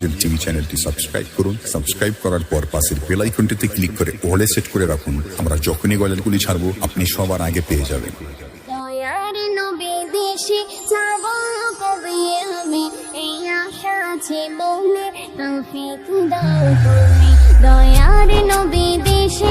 TV চ্যানেলটি subscribe করুন, subscribe করার পর পাশের বেল আইকনটিতে ক্লিক করে অলে সেট করে রাখুন। আমরা যখনই গজলগুলি ছাড়বো, আপনি সবার আগে পেয়ে যাবেন। দয়ার নবী দেশে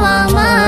妈妈。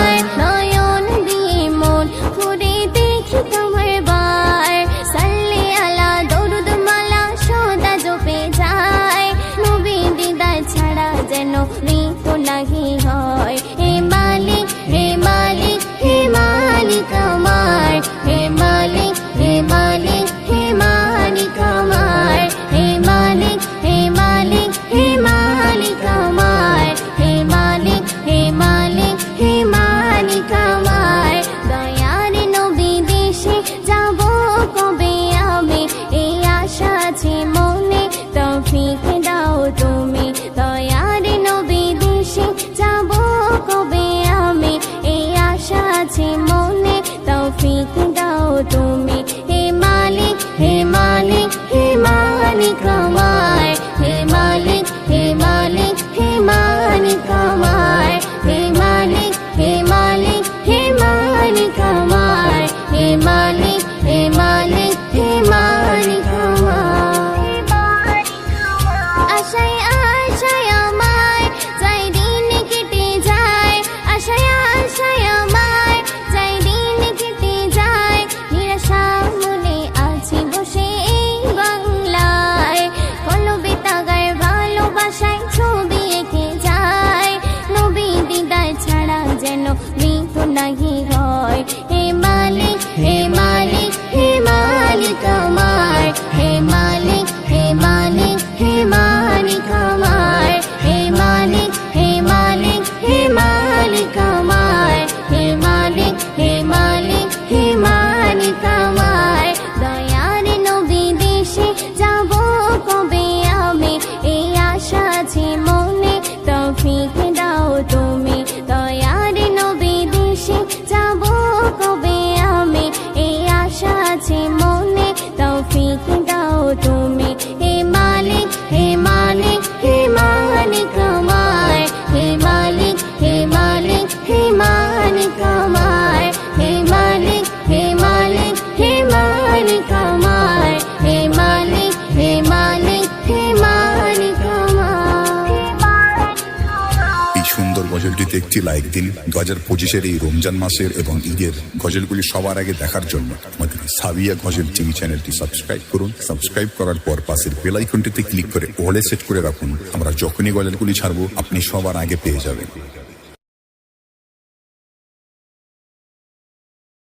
ভিডিওতে একটি লাইক দিন। দু হাজার পঁচিশের এই রমজান মাসের এবং ঈদের গজলগুলি সবার আগে দেখার জন্য আমাদের সাবিয়া গজল টিভি চ্যানেলটি সাবস্ক্রাইব করুন। সাবস্ক্রাইব করার পর পাশের বেল আইকনটিতে ক্লিক করে ওলে সেট করে রাখুন। আমরা যখনই গজলগুলি ছাড়বো, আপনি সবার আগে পেয়ে যাবেন।